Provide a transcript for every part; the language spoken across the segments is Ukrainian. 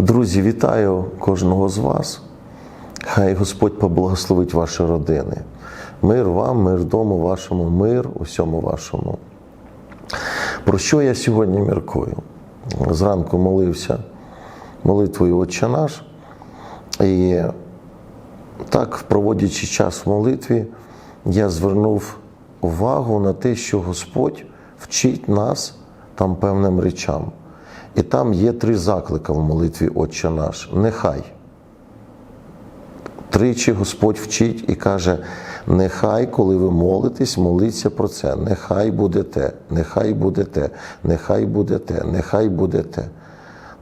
Друзі, вітаю кожного з вас. Хай Господь поблагословить ваші родини. Мир вам, мир дому вашому, мир усьому вашому. Про що я сьогодні міркую? Зранку молився молитвою Отче наш. І так, проводячи час в молитві, я звернув увагу на те, що Господь вчить нас там певним речам. І там є три заклика в молитві Отче наш. Нехай. Тричі Господь вчить і каже: нехай, коли ви молитесь, моліться про це. Нехай буде те, нехай буде те, нехай буде те, нехай буде те.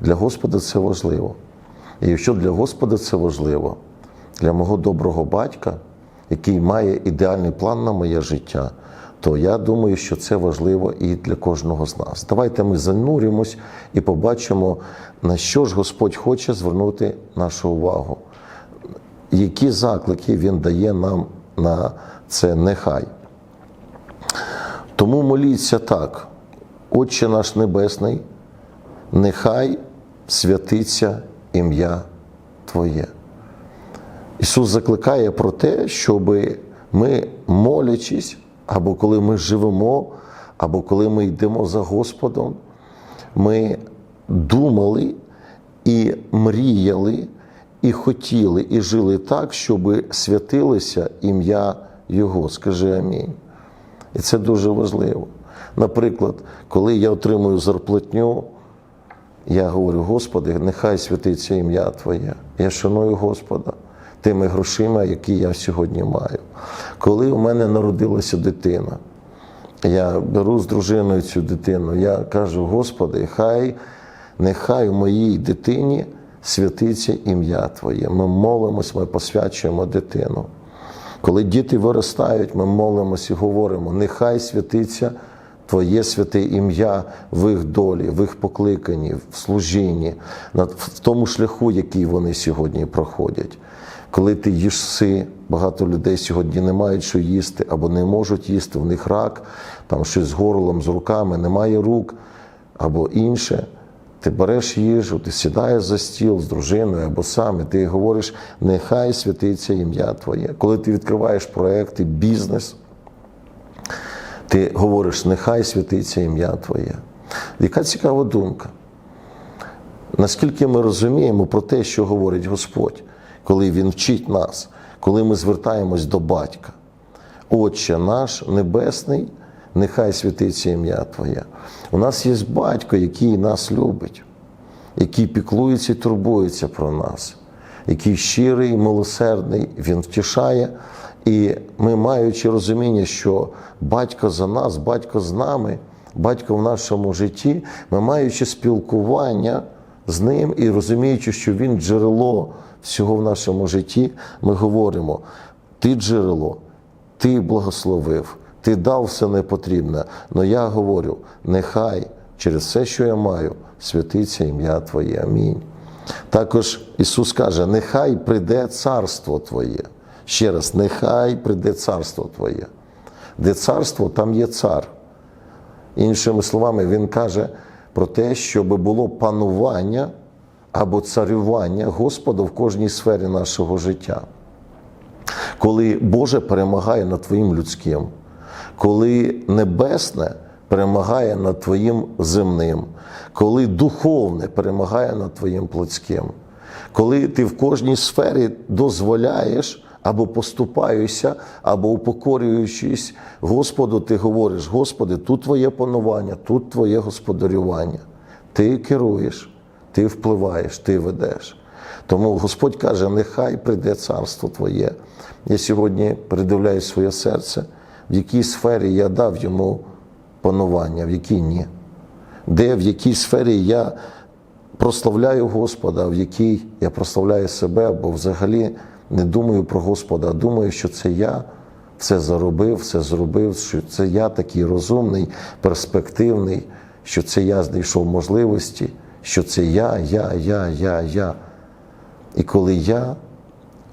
Для Господа це важливо. І якщо для Господа це важливо, для мого доброго батька, який має ідеальний план на моє життя, то я думаю, що це важливо і для кожного з нас. Давайте ми зануримось і побачимо, на що ж Господь хоче звернути нашу увагу. Які заклики Він дає нам на це нехай. Тому моліться так, Отче наш Небесний, нехай святиться ім'я Твоє. Ісус закликає про те, щоб ми, молячись, або коли ми живемо, або коли ми йдемо за Господом, ми думали і мріяли, і хотіли, і жили так, щоб святилося ім'я Його. Скажи амінь. І це дуже важливо. Наприклад, коли я отримую зарплатню, я говорю, Господи, нехай святиться ім'я Твоє. Я шаную Господа тими грошима, які я сьогодні маю. Коли у мене народилася дитина, я беру з дружиною цю дитину, я кажу, Господи, хай, нехай у моїй дитині святиться ім'я Твоє. Ми молимось, ми посвячуємо дитину. Коли діти виростають, ми молимось і говоримо, нехай святиться Твоє святе ім'я в їх долі, в їх покликанні, в служінні, в тому шляху, який вони сьогодні проходять. Коли ти їшси, багато людей сьогодні не мають що їсти або не можуть їсти, в них рак, там щось з горлом, з руками, немає рук або інше. Ти береш їжу, ти сідаєш за стіл з дружиною або сам, і ти говориш, нехай святиться ім'я Твоє. Коли ти відкриваєш проекти, бізнес, ти говориш, нехай святиться ім'я Твоє. Яка цікава думка? Наскільки ми розуміємо про те, що говорить Господь, коли Він вчить нас, коли ми звертаємось до батька. Отче наш Небесний, нехай святиться ім'я Твоє. У нас є батько, який нас любить, який піклується і турбується про нас, який щирий, милосердний, він втішає. І ми, маючи розуміння, що батько за нас, батько з нами, батько в нашому житті, ми маючи спілкування з ним і розуміючи, що він джерело всього в нашому житті, ми говоримо: ти джерело, ти благословив, ти дав все непотрібне. Но я говорю, нехай через все, що я маю, святиться ім'я Твоє. Амінь. Також Ісус каже: нехай прийде царство Твоє. Ще раз, нехай прийде царство Твоє. Де царство, там є цар. Іншими словами, Він каже про те, щоб було панування або царювання Господа в кожній сфері нашого життя. Коли Боже перемагає над Твоїм людським, коли небесне перемагає над Твоїм земним, коли духовне перемагає над Твоїм плотським, коли ти в кожній сфері дозволяєш або поступаєшся, або упокорюючись Господу, ти говориш: Господи, тут Твоє панування, тут Твоє господарювання. Ти керуєш, ти впливаєш, ти ведеш. Тому Господь каже: нехай прийде царство Твоє. Я сьогодні передивляю своє серце, в якій сфері я дав йому панування, в якій ні. Де в якій сфері я прославляю Господа, в якій я прославляю себе, або взагалі не думаю про Господа, а думаю, що це я все заробив, все зробив, що це я такий розумний, перспективний, що це я знайшов можливості, що це я, я, я, я, я. І коли я,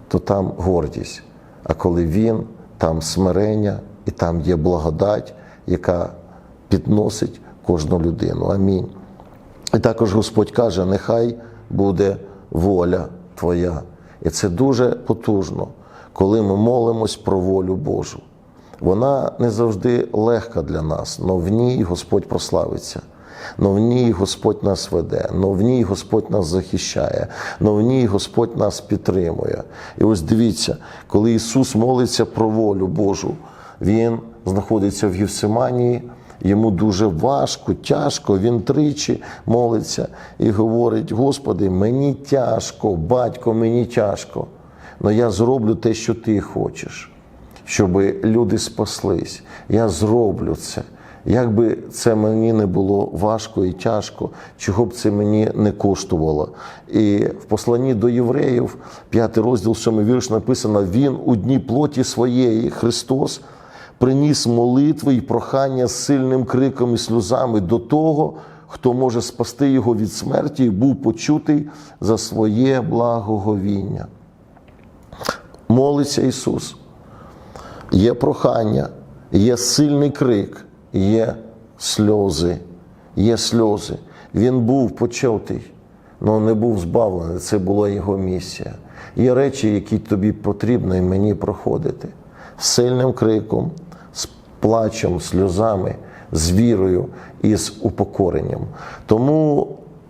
то там гордість. А коли він, там смирення і там є благодать, яка підносить кожну людину. Амінь. І також Господь каже: нехай буде воля Твоя. І це дуже потужно, коли ми молимось про волю Божу. Вона не завжди легка для нас, але в ній Господь прославиться. Но в ній Господь нас веде, но в ній Господь нас захищає, но в ній Господь нас підтримує. І ось дивіться, коли Ісус молиться про волю Божу, Він знаходиться в Євсиманії, йому дуже важко, тяжко, він тричі молиться і говорить: Господи, мені тяжко, батько, мені тяжко, але я зроблю те, що ти хочеш щоб люди спаслись. Я зроблю це. Як би це мені не було важко і тяжко, чого б це мені не коштувало. І в посланні до євреїв, 5 розділ, 7 вірш написано: Він у дні плоті своєї, Христос, приніс молитви і прохання з сильним криком і сльозами до того, хто може спасти його від смерті, і був почутий за своє благоговіння. Молиться Ісус є прохання, є сильний крик, є сльози, є сльози. Він був почутий, але не був збавлений. Це була його місія. Є речі, які тобі потрібно і мені проходити сильним криком, плачем, сльозами, з вірою і з упокоренням. Тому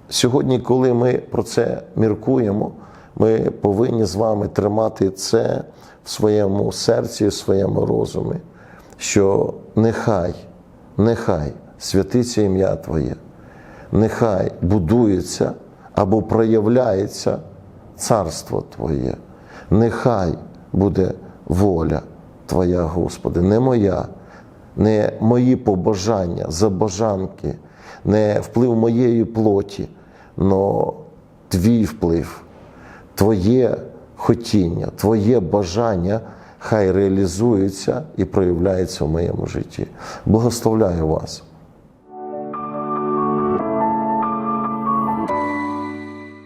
сьогодні, коли ми про це міркуємо, ми повинні з вами тримати це в своєму серці, в своєму розумі, що нехай, нехай святиться ім'я Твоє, нехай будується або проявляється царство Твоє, нехай буде воля Твоя, Господи, не моя, не мої побажання, забажанки, не вплив моєї плоті, но Твій вплив. Твоє хотіння, Твоє бажання хай реалізується і проявляється в моєму житті. Благословляю вас.